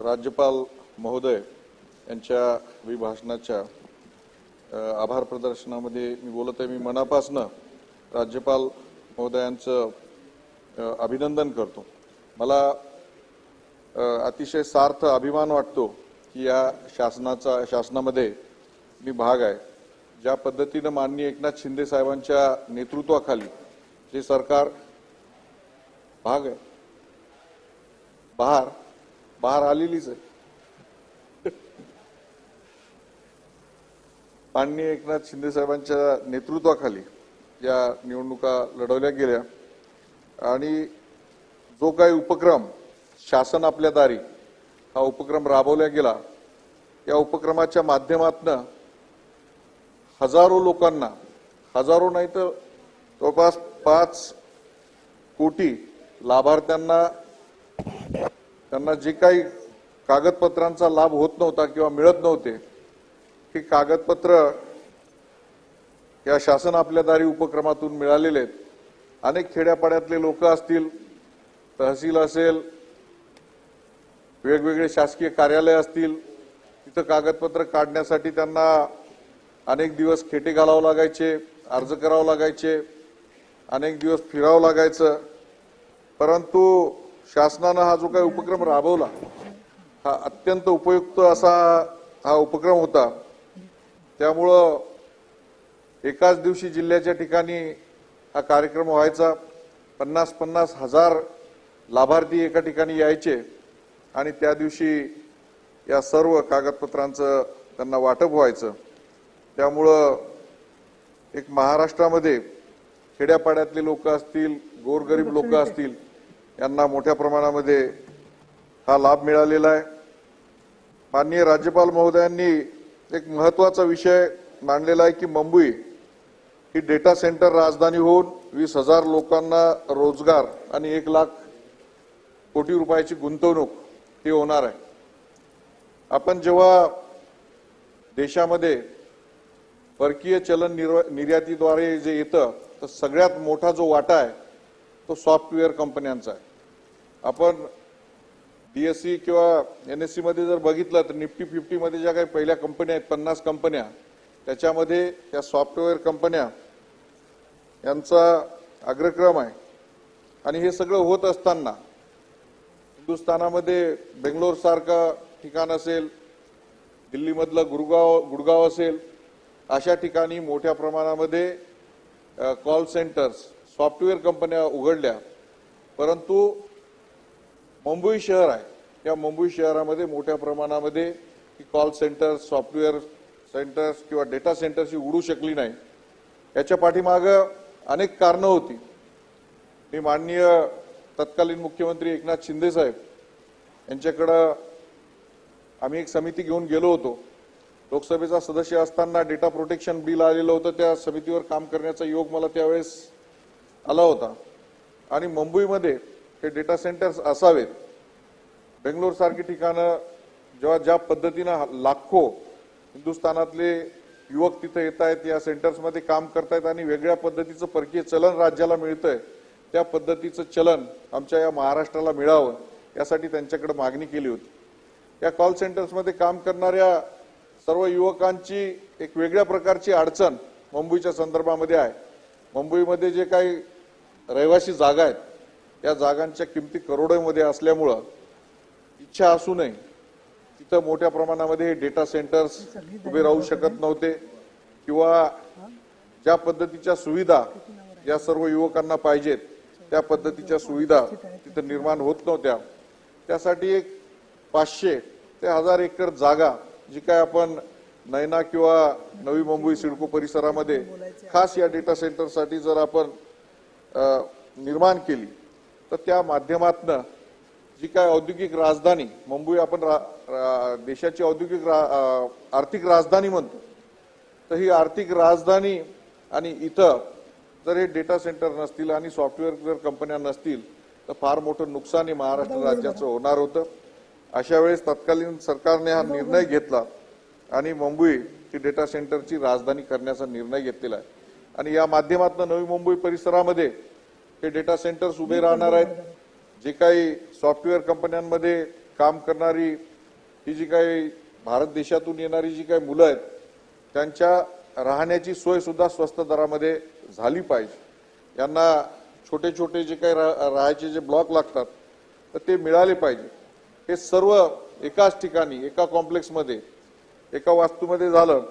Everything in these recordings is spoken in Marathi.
राज्यपाल महोदय यांच्या अभिभाषणाच्या आभार प्रदर्शनामध्ये मी बोलत आहे मी मनापासनं राज्यपाल महोदयांचं अभिनंदन करतो. मला अतिशय सार्थ अभिमान वाटतो की या शासनाचा शासनामध्ये मी भाग आहे. ज्या पद्धतीनं माननीय एकनाथ शिंदे साहेबांच्या नेतृत्वाखाली जे सरकार भाग आहे बहार बाहेर आलेलीच आहे. माननीय एकनाथ शिंदे साहेबांच्या नेतृत्वाखाली या निवडणुका लढवल्या गेल्या. आणि जो काही उपक्रम शासन आपल्या दारी हा उपक्रम राबवला गेला या उपक्रमाच्या माध्यमातनं हजारो लोकांना हजारो नाही तर जवळपास पाच कोटी लाभार्थ्यांना त्यांना जे काही कागदपत्रांचा लाभ होत नव्हता किंवा मिळत नव्हते हे कागदपत्र या शासन आपल्या दारी उपक्रमातून मिळालेले आहेत. अनेक खेड्यापाड्यातले लोक असतील तहसील असेल वेगवेगळे शासकीय कार्यालय असतील तिथं कागदपत्र काढण्यासाठी त्यांना अनेक दिवस खेटे घालावं लागायचे अर्ज करावं लागायचे अनेक दिवस फिरावं लागायचं. परंतु शासनानं हा जो काही उपक्रम राबवला हा अत्यंत उपयुक्त असा हा उपक्रम होता. त्यामुळं एकाच दिवशी जिल्ह्याच्या ठिकाणी हा कार्यक्रम व्हायचा. पन्नास पन्नास हजार लाभार्थी एका ठिकाणी यायचे आणि त्या दिवशी या सर्व कागदपत्रांचं त्यांना वाटप व्हायचं. त्यामुळं एक महाराष्ट्रामध्ये खेड्यापाड्यातले लोक असतील गोरगरीब लोक असतील यांना मोठ्या प्रमाणामध्ये हा लाभ मिळालेला आहे. माननीय राज्यपाल महोदयांनी एक महत्त्वाचा विषय मांडलेला आहे की मुंबई ही डेटा सेंटर राजधानी होऊन वीस हजार लोकांना रोजगार आणि एक लाख कोटी रुपयाची गुंतवणूक ही होणार आहे. आपण जेव्हा देशामध्ये परकीय चलन निर्व- निर्यातीद्वारे जे येतं तर सगळ्यात मोठा जो वाटा आहे तो सॉफ्टवेअर कंपन्यांचा आहे. आपण डीएससी किंवा एनएससी मध्ये जर बघितलं तर निफ्टी फिफ्टी मध्ये ज्या काही पहिल्या कंपन्या आहेत पन्नास कंपन्या त्याच्यामध्ये या सॉफ्टवेअर कंपन्या यांचा अग्रक्रम आहे. आणि हे सगळं होत असताना हिंदुस्थानामध्ये बेंगलोर सारखं ठिकाण असेल दिल्लीमधलं गुरगाव गुडगाव असेल अशा ठिकाणी मोठ्या प्रमाणामध्ये कॉल सेंटर्स सॉफ्टवेअर कंपन्या उघडल्या. परंतु मुंबई शहर आहे. या मुंबई शहरामध्ये मोठ्या प्रमाणामध्ये कॉल सेंटर्स सॉफ्टवेअर सेंटर्स किंवा डेटा सेंटर्स ही उडू शकली नाही. याच्या पाठीमागं अनेक कारणं होती. मी माननीय तत्कालीन मुख्यमंत्री एकनाथ शिंदे साहेब यांच्याकडं आम्ही एक समिती घेऊन गेलो होतो. लोकसभेचा सदस्य असताना डेटा प्रोटेक्शन बिल आलेलं होतं. त्या समितीवर काम करण्याचा योग मला त्यावेळेस आला होता. आणि मुंबईमध्ये हे डेटा सेंटर्स असावेत. बेंगलोर सारखी ठिकाणं जेव्हा ज्या पद्धतीनं लाखो हिंदुस्थानातले युवक तिथे येत आहेत या सेंटर्समध्ये काम करतायत आणि वेगळ्या पद्धतीचं परकीय चलन राज्याला मिळतंय त्या पद्धतीचं चलन आमच्या या महाराष्ट्राला मिळावं यासाठी त्यांच्याकडे मागणी केली होती. या कॉल सेंटर्समध्ये काम करणाऱ्या सर्व युवकांची एक वेगळ्या प्रकारची अडचण मुंबईच्या संदर्भामध्ये आहे. मुंबईमध्ये जे काही रहिवासी जागा आहेत या जागांच्या किमती करोडोमध्ये असल्यामुळं इच्छा असूनही तिथं मोठ्या प्रमाणामध्ये डेटा सेंटर्स उभे राहू शकत नव्हते किंवा ज्या पद्धतीच्या सुविधा या सर्व युवकांना पाहिजेत त्या पद्धतीच्या सुविधा तिथं निर्माण होत नव्हत्या. त्यासाठी एक पाचशे ते हजार एकर जागा जी काय आपण नैना किंवा नवी मुंबई सिडको परिसरामध्ये खास या डेटा सेंटरसाठी जर आपण निर्माण केली तर त्या माध्यमातनं जी काय औद्योगिक राजधानी मुंबई आपण रा, रा, देशाची औद्योगिक रा, आर्थिक राजधानी म्हणतो. तर ही आर्थिक राजधानी आणि इथं जर हे डेटा सेंटर नसतील आणि सॉफ्टवेअर जर कंपन्या नसतील तर फार मोठं नुकसान हे महाराष्ट्र राज्याचं होणार होतं. अशा वेळेस तत्कालीन सरकारने हा निर्णय घेतला आणि मुंबई ही डेटा सेंटरची राजधानी करण्याचा निर्णय घेतलेला आहे. आणि या माध्यमातून नवी मुंबई परिसरामध्ये हे डेटा सेंटर्स उभे राहणार आहेत. जे काही सॉफ्टवेअर कंपन्यांमध्ये काम करणारी ही जी काही भारत देशातून येणारी जी काही मुलं आहेत त्यांच्या राहण्याची सोय सुद्धा स्वस्त दरामध्ये झाली पाहिजे. यांना छोटे छोटे जे काही रा- राहायचे जे ब्लॉक लागतात तर ते मिळाले पाहिजे. हे सर्व एकाच ठिकाणी एका कॉम्प्लेक्समध्ये एका वास्तूमध्ये झालं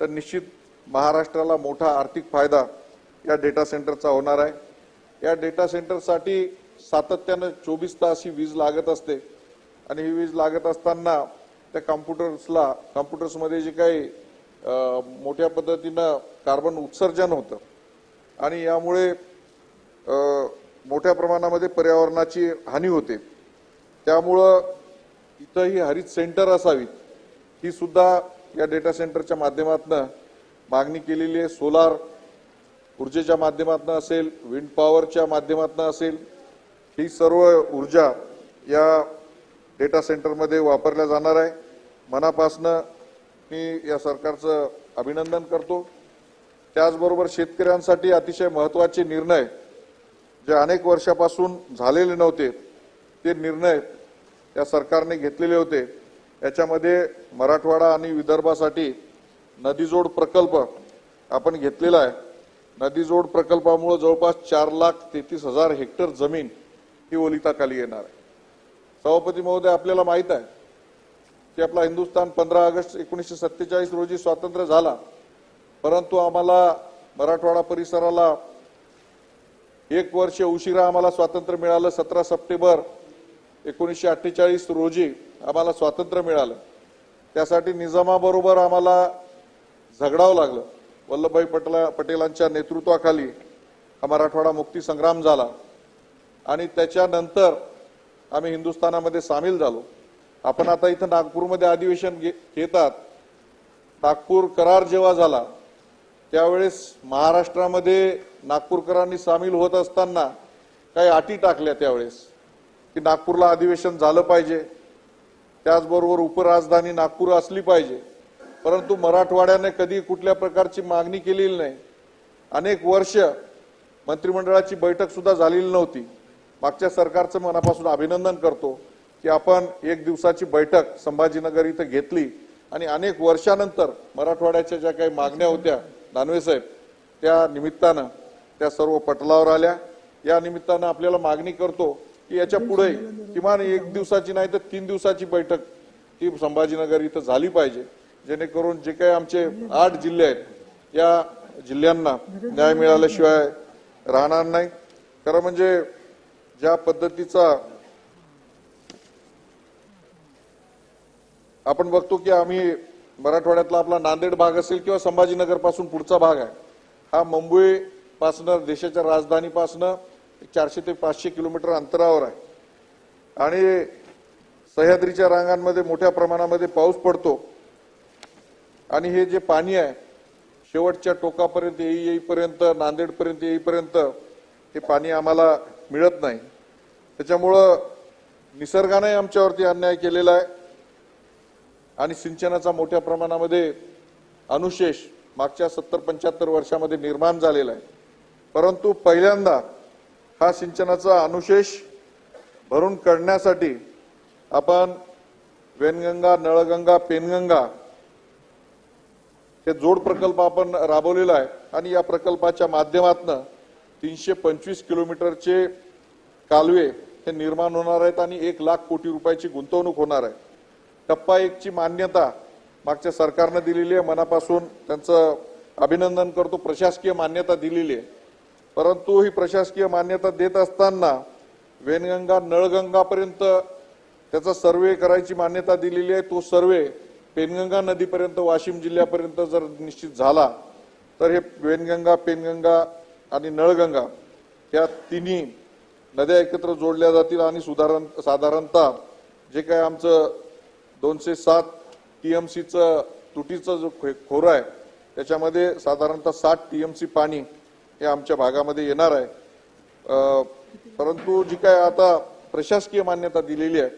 तर निश्चित महाराष्ट्राला मोठा आर्थिक फायदा या डेटा सेंटरचा होणार आहे. या डेटा सेंटरसाठी सातत्यानं चोवीस तास ही वीज लागत असते. आणि ही वीज लागत असताना त्या कॉम्प्युटर्सला कॉम्प्युटर्समध्ये जे काही मोठ्या पद्धतीनं कार्बन उत्सर्जन होतं. आणि यामुळे मोठ्या प्रमाणामध्ये पर्यावरणाची हानी होते. त्यामुळं इथं ही हरित सेंटर असावीत. ही सुद्धा या डेटा सेंटरच्या माध्यमातून मागणी केलेली आहे. सोलार ऊर्जेच्या माध्यमातून असेल विंड पॉवरच्या माध्यमातून असेल ही सर्व ऊर्जा या डेटा सेंटरमध्ये वापरल्या जाणार आहे. मनापासनं मी या सरकारचं अभिनंदन करतो. त्याचबरोबर शेतकऱ्यांसाठी अतिशय महत्त्वाचे निर्णय जे अनेक वर्षापासून झालेले नव्हते ते निर्णय या सरकारने घेतलेले होते. याच्यामध्ये मराठवाडा आणि विदर्भासाठी नदीजोड प्रकल्प आपण घेतलेला आहे. नदीजोड प्रकल्पामुळे जवळपास चार लाख तेहतीस हजार हेक्टर जमीन ही ओलिताखाली येणार आहे. सभापती महोदय आपल्याला माहीत आहे की आपला हिंदुस्थान पंधरा ऑगस्ट एकोणीसशे सत्तेचाळीस रोजी स्वातंत्र्य झाला परंतु आम्हाला मराठवाडा परिसराला एक वर्ष उशिरा आम्हाला स्वातंत्र्य मिळालं. सतरा सप्टेंबर एकोणीसशे अठ्ठेचाळीस रोजी आम्हाला स्वातंत्र्य मिळालं. त्यासाठी निजामाबरोबर आम्हाला झगडावं लागलं. वल्लभभाई पटला पटेलांच्या नेतृत्वाखाली हा मराठवाडा मुक्ती संग्राम झाला आणि त्याच्यानंतर आम्ही हिंदुस्थानामध्ये सामील झालो. आपण आता इथं नागपूरमध्ये अधिवेशन घे- घेतात. नागपूर करार जेव्हा झाला त्यावेळेस महाराष्ट्रामध्ये नागपूरकरांनी सामील होत असताना काही अटी टाकल्या त्यावेळेस की नागपूरला अधिवेशन झालं पाहिजे. त्याचबरोबर उपराजधानी नागपूर असली पाहिजे. परंतु मराठवाड्याने कधी कुठल्या प्रकारची मागणी केलेली नाही. अनेक वर्ष मंत्रिमंडळाची बैठक सुद्धा झालेली नव्हती. मागच्या सरकारचं मनापासून अभिनंदन करतो की आपण एक दिवसाची बैठक संभाजीनगर इथं घेतली आणि अनेक वर्षानंतर मराठवाड्याच्या ज्या काही मागण्या होत्या दानवे साहेब त्या निमित्तानं त्या सर्व पटलावर आल्या. या निमित्तानं आपल्याला मागणी करतो की याच्यापुढे किमान एक दिवसाची नाही तर तीन दिवसाची बैठक ही संभाजीनगर इथं झाली पाहिजे. जेणेकरून जे काही आमचे आठ जिल्हे आहेत या जिल्ह्यांना न्याय मिळाल्याशिवाय राहणार नाही. खरं म्हणजे ज्या पद्धतीचा आपण बघतो की आम्ही मराठवाड्यातला आपला नांदेड भाग असेल किंवा संभाजीनगरपासून पुढचा भाग आहे हा मुंबई पासनं देशाच्या राजधानीपासनं चारशे ते पाचशे किलोमीटर अंतरावर आहे. आणि सह्याद्रीच्या रांगांमध्ये मोठ्या प्रमाणामध्ये पाऊस पडतो. आणि हे जे पाणी आहे शेवटच्या टोकापर्यंत येई येईपर्यंत नांदेडपर्यंत येईपर्यंत हे पाणी आम्हाला मिळत नाही. त्याच्यामुळं निसर्गाने आमच्यावरती अन्याय केलेला आहे आणि सिंचनाचा मोठ्या प्रमाणामध्ये अनुशेष मागच्या सत्तर पंच्याहत्तर वर्षामध्ये निर्माण झालेला आहे. परंतु पहिल्यांदा हा सिंचनाचा अनुशेष भरून काढण्यासाठी आपण वेनगंगा नळगंगा पेनगंगा हे जोड प्रकल्प आपण राबवलेला आहे. आणि या प्रकल्पाच्या माध्यमातून तीनशे पंचवीस किलोमीटरचे कालवे हे निर्माण होणार आहेत आणि एक लाख कोटी रुपयाची गुंतवणूक होणार आहे. टप्पा एकची मान्यता मागच्या सरकारनं दिलेली आहे. मनापासून त्यांचं अभिनंदन करतो. प्रशासकीय मान्यता दिलेली आहे. परंतु ही प्रशासकीय मान्यता देत असताना वेनगंगा नळगंगापर्यंत त्याचा सर्वे करायची मान्यता दिलेली आहे. तो सर्वे पेनगंगा नदीपर्यंत वाशिम जिल्ह्यापर्यंत जर निश्चित झाला तर हे वेनगंगा पेनगंगा आणि नळगंगा या तिन्ही नद्या एकत्र जोडल्या जातील आणि सुधारण साधारणतः जे काय आमचं दोनशे सात टीएमसीचं तुटीचं जो खो- खोरं आहे त्याच्यामध्ये साधारणतः साठ टीएमसी पाणी हे आमच्या भागामध्ये येणार आहे. परंतु जी काय आता प्रशासकीय मान्यता दिलेली आहे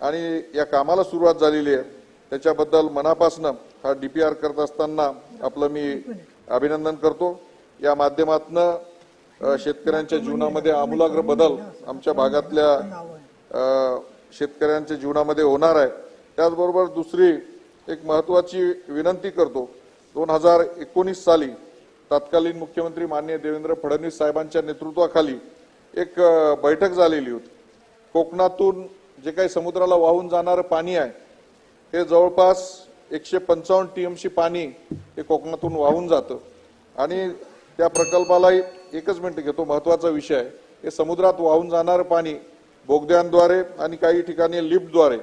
आणि या कामाला सुरुवात झालेली आहे त्याच्याबद्दल मनापासनं हा डी पी आर करत असताना आपलं मी अभिनंदन करतो. या माध्यमातनं शेतकऱ्यांच्या जीवनामध्ये आमूलाग्र बदल आमच्या भागातल्या शेतकऱ्यांच्या जीवनामध्ये होणार आहे. त्याचबरोबर दुसरी एक महत्वाची विनंती करतो. दोन हजार एकोणीस साली तत्कालीन मुख्यमंत्री माननीय देवेंद्र फडणवीस साहेबांच्या नेतृत्वाखाली एक बैठक झालेली होती. कोकणातून जे काही समुद्राला वाहून जाणारं पाणी आहे हे जवळपास एकशे पंचावन्न टी एम सी पाणी हे कोकणातून वाहून जातं. आणि त्या प्रकल्पालाही एकच मिनटं घेतो महत्त्वाचा विषय आहे. हे समुद्रात वाहून जाणारं पाणी बोगद्यांद्वारे आणि काही ठिकाणी लिफ्टद्वारे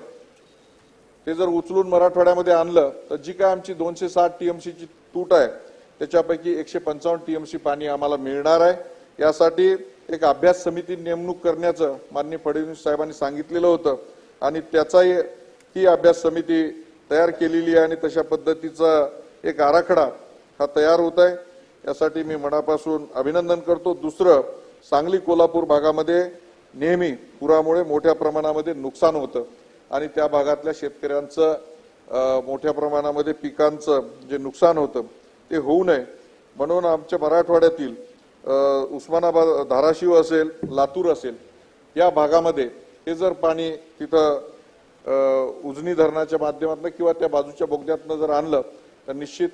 ते जर उचलून मराठवाड्यामध्ये आणलं तर जी काय आमची दोनशे साठ टी एम सीची तूट आहे त्याच्यापैकी एकशे पंचावन्न टी एम सी पाणी आम्हाला मिळणार आहे. यासाठी एक अभ्यास समिती नेमणूक करण्याचं माननीय फडणवीस साहेबांनी सांगितलेलं होतं. आणि त्याचाही ही अभ्यास समिती तयार केलेली आहे आणि तशा पद्धतीचा एक आराखडा हा तयार होत आहे. यासाठी मी मनापासून अभिनंदन करतो. दुसरं सांगली कोल्हापूर भागामध्ये नेहमी पुरामुळे मोठ्या प्रमाणामध्ये नुकसान होतं आणि त्या भागातल्या शेतकऱ्यांचं मोठ्या प्रमाणामध्ये पिकांचं जे नुकसान होतं ते होऊ नये. म्हणून आमच्या मराठवाड्यातील उस्मानाबाद धाराशिव असेल लातूर असेल या भागामध्ये हे जर पाणी तिथं उजनी धरणाच्या माध्यमातून किंवा त्या बाजूच्या बोगद्यातनं जर आणलं तर निश्चित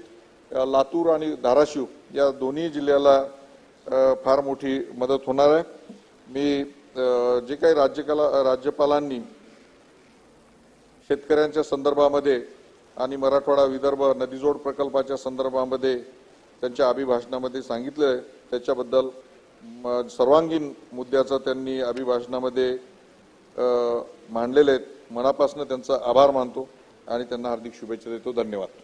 लातूर आणि धाराशिव या दोन्ही जिल्ह्याला फार मोठी मदत होणार आहे. मी जे काही राज्यकला राज्यपालांनी शेतकऱ्यांच्या संदर्भामध्ये आणि मराठवाडा विदर्भ नदीजोड प्रकल्पाच्या संदर्भामध्ये त्यांच्या अभिभाषणामध्ये सांगितलं त्याच्याबद्दल सर्वांगीण मुद्द्याचं त्यांनी अभिभाषणामध्ये मांडलेले आहेत मनापासून त्यांचा आभार मानतो आणि त्यांना हार्दिक शुभेच्छा देतो. धन्यवाद.